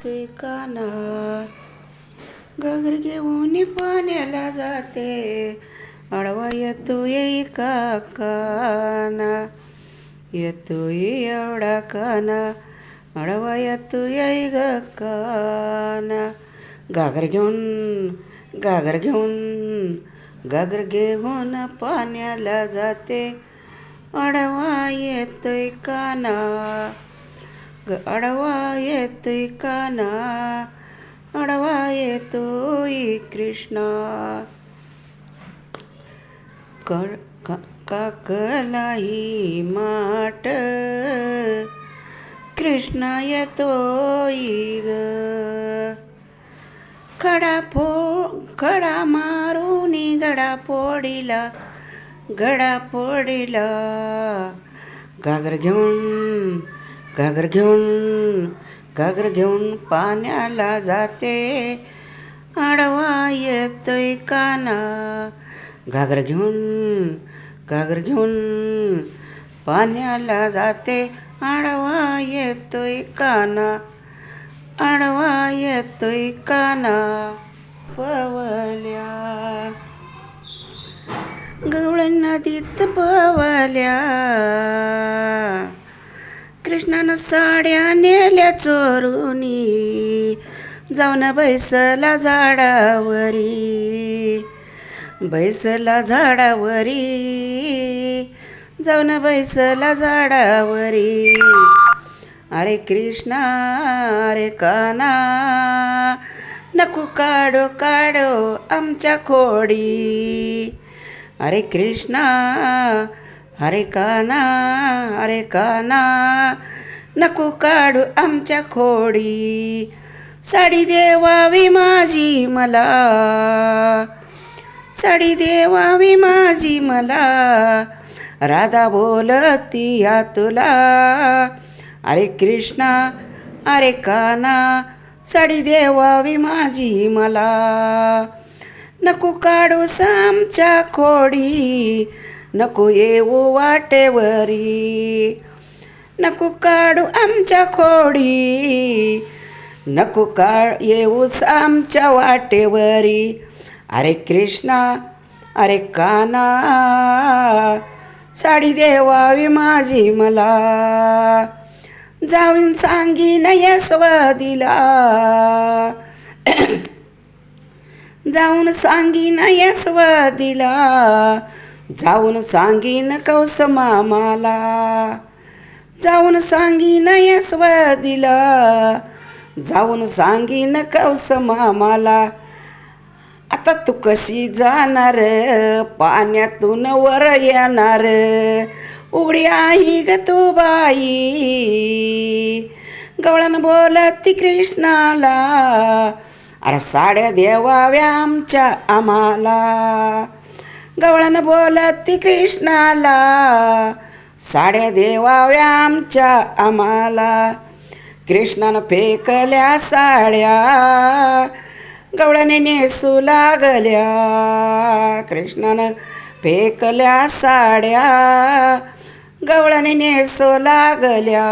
जाते काना घागर घेऊन पाण्याला जाते. अडवा येतो येई का काना. येतोय एवढा काना. अडवा येतो येई ग काना. घागर घेऊन घागर घेऊन घागर घेऊन पाण्याला जाते. अडवा येतोय काना. ग अडवा येतोय काना अडवा येतोय कृष्णा. कर का काकलाही माट कृष्णा येतोय ग. खडा फो खडा मारून गडा फोडीला गडा फोडीला. घागर घेऊन घागर घेऊन घागर घेऊन पाण्याला जाते. आडवा येतोय काना. घागर घेऊन घागर घेऊन पाण्याला जाते. आडवा येतोय काना. आडवा येतोय काना. पवल्या. गवळ नदीत पवल्या. कृष्णानं साड्या नेल्या चोरुनी जाऊन बैसला झाडावरी. बैसला झाडावरी जाऊन बैसला झाडावरी. अरे कृष्णा अरे काना नको काढो काढो आमच्या खोडी. अरे कृष्णा अरे काना अरे काना नको काढू आमच्या खोडी. साडी देवावी माझी मला. साडी देवावी माझी मला. राधा बोलती या तुला अरे कृष्णा अरे काना साडी देवावी माझी मला. नको काढू सामच्या खोडी. नको येऊ वाटेवरी. नको काढू आमच्या खोडी. नको काळ येऊस आमच्या वाटेवरी. अरे कृष्णा अरे काना साडी देवावी माझी मला. जाऊन सांगीन यशवदीला. जाऊन सांगीन यशवदीला. जाऊन सांगीन कौस मामाला जाऊन सांगीन यशवदीला जाऊन सांगीन कौस मामाला आता तू कशी जाणार? पाण्यातून वर येणार. उघडी आई ग तू बाई. गवळण बोलती कृष्णाला. अरे साड्या देवाव्या आमच्या आम्हाला. गवळण बोलती कृष्णाला साड्या देवाव्या आमच्या आम्हाला. कृष्णानं फेकल्या साड्या गवळ्याने नेसू लागल्या. कृष्णानं फेकल्या साड्या गवळ्याने नेसू लागल्या.